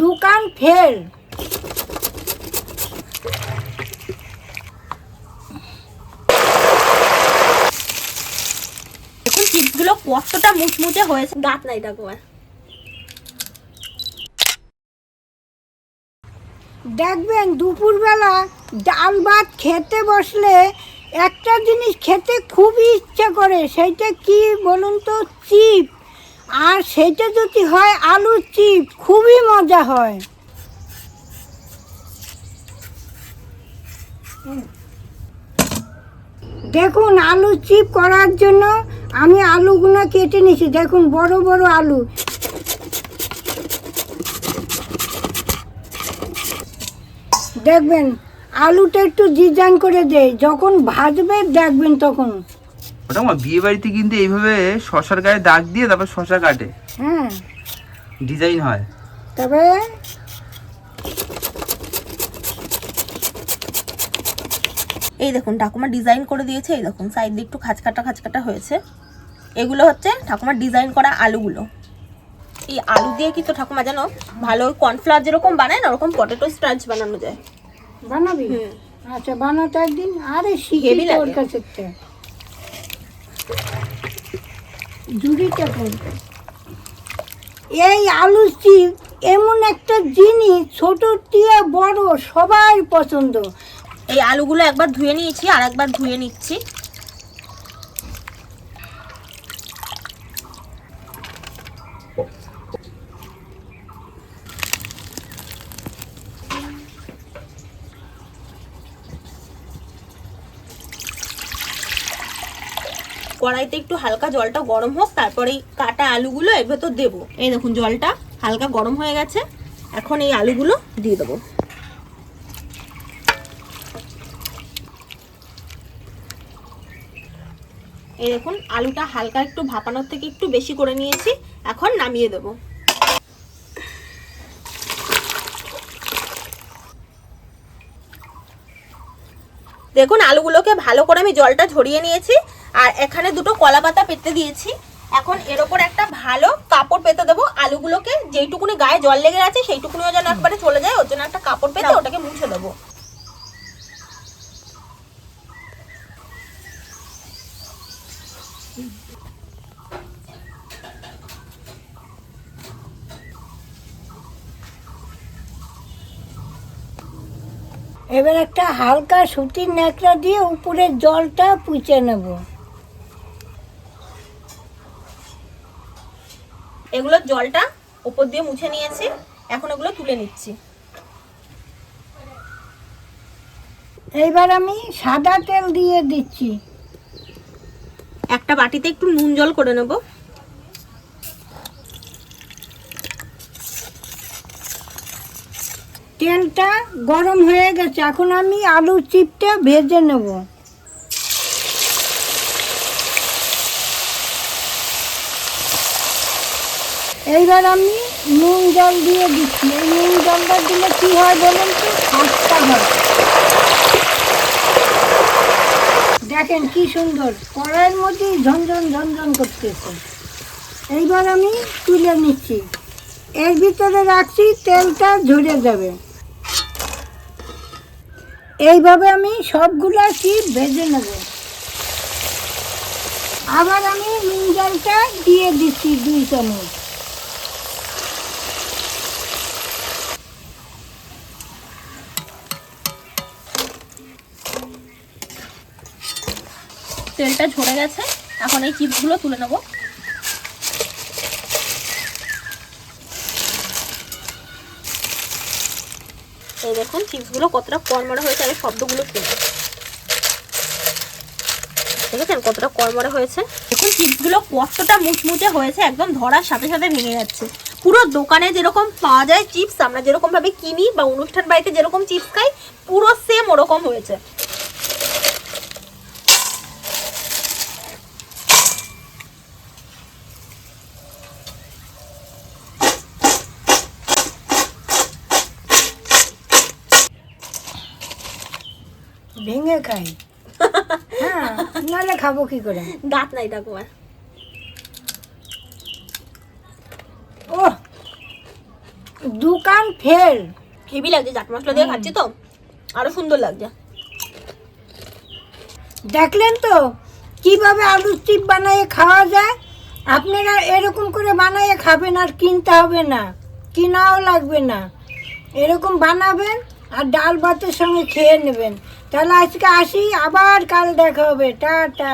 দোকান ফেল। দেখুন চিপসগুলো কতটা মুচমুচে হয়েছে, দাঁত নাই দেখো দেখবেন দুপুরবেলা ডাল ভাত খেতে বসলে একটা জিনিস খেতে খুবই ইচ্ছা করে, সেইটা কি বলুন তো, চিপ। আর সেটা যদি হয় আলুর চিপ, খুবই মজা হয়। দেখুন আলু চিপ করার জন্য আমি আলুগুলো কেটে নিয়েছি। দেখুন, বড় বড় আলু। দেখবেন, আলুটা একটু ডিজাইন করে দেয়। যখন ভাজবে, দেখবেন তখন। ওটা আমার বিয়ে বাড়িতে কিন্তু এইভাবে শশার গায়ে দাগ দিয়ে তারপর শশা কাটে। হ্যাঁ ডিজাইন হয়। তবে এই দেখুন ঠাকুমা ডিজাইন করে দিয়েছে এই দেখুন সাইড দিয়ে একটু খাঁচকাটা খাঁচকাটা হয়েছে। এগুলো হচ্ছে ঠাকুমার ডিজাইন করা আলুগুলো। এই আলু দিয়ে কি তো ঠাকুমা যেন ভালো কর্নফ্লাওয়ার যেরকম বানায় না ওরকম পটেটো স্টার্চ বানানো যায়। বানাবি? হুম। আচ্ছা বানাতে একদিন আরে শিখে ওর কাছে একটা। পড়বে এই আলু চিপ এমন একটা জিনিস, ছোট টিয়া, বড় সবাই পছন্দ এই আলুগুলো একবার ধুয়ে নিয়েছি, আর একবার ধুয়ে নিচ্ছি কড়াইতে একটু হালকা জলটা গরম হোক, তারপরে এই কাটা আলুগুলো এর ভেতর দেবো। এই দেখুন জলটা হালকা গরম হয়ে গেছে, এখন এই আলুগুলো দিয়ে দেবো। এই দেখুন, আলুটা হালকা একটু ভাপানোর থেকে একটু বেশি করে নিয়েছি, এখন নামিয়ে দেবো। দেখুন, আলুগুলোকে ভালো করে আমি জলটা ঝরিয়ে নিয়েছি আর এখানে দুটো কলা পাতা পেতে দিয়েছি। এখন এর ওপর একটা ভালো কাপড় পেতে দেবো। আলুগুলোকে যেইটুকুনি গায়ে জল লেগে আছে সেইটুকুনিও যেন একবারে চলে যায়। ওর জন্য একটা কাপড় পেতে ওটাকে মুছে দেবো। এবার একটা হালকা সুতির ন্যাকড়া দিয়ে উপরের জলটা পুঁচে নেব। এগুলোর জলটা উপর দিয়ে মুছে নিয়েছি। এখন এগুলো তুলে নিচ্ছি। এইবার আমি সাদা তেল দিয়ে দিচ্ছি। একটা বাটিতে একটু নুন জল করে নেব। তেলটা গরম হয়ে গেছে। এখন আমি আলুর চিপটা ভেজে নেব। এইবার আমি নুন জল দিয়ে দিচ্ছি। এই নুন জলটা দিলে কি হয় বলুন তো? খাস্তা হয় দেখেন কি সুন্দর। কড়াইয়ের মধ্যেই ঝনঝন ঝনঝন করতেছে। এইবার আমি তুলে নিচ্ছি। এর ভিতরে রাখছি, তেলটা ঝরে যাবে। এইভাবে আমি সবগুলা চিপ ভেজে নেব? আবার আমি নুন জলটা দিয়ে দিচ্ছি দুই চামচ। তেলটা ঝরে গেছে। এখন এই চিপসগুলো তুলে নেব। এই দেখুন, চিপসগুলো কতটা কড়মড়ে হয়েছে, আমি শব্দগুলো শুনি দেখেছেন কতটা কড়মড়ে হয়েছে? দেখুন, চিপসগুলো কতটা মুচমুচে হয়েছে, একদম ধরার সাথে সাথে ভেঙে যাচ্ছে। পুরো দোকানে যেরকম পাওয়া যায় চিপস, আমরা যেরকম ভাবে কিনি বা অনুষ্ঠান বাড়িতে যেরকম চিপস খাই, পুরো সেম ওরকম হয়েছে। ভেঙে খাই। হ্যাঁ নাহলে খাব কি করে? দাঁত নাই ঠাকুমার ও দোকান ফেল হেভি লাগছে চাট মশলা দিয়ে খাচ্ছি তো। আরও সুন্দর লাগছে। দেখলেন তো কীভাবে আলুর চিপ বানিয়ে খাওয়া যায়? আপনারা এরকম করে বানিয়ে খাবেন আর কিনতে হবে না। কিনাও লাগবে না। এরকম বানাবেন আর ডাল ভাতের সঙ্গে খেয়ে নেবেন। তাহলে আজকে আসি আবার কাল দেখা হবে। টাটা।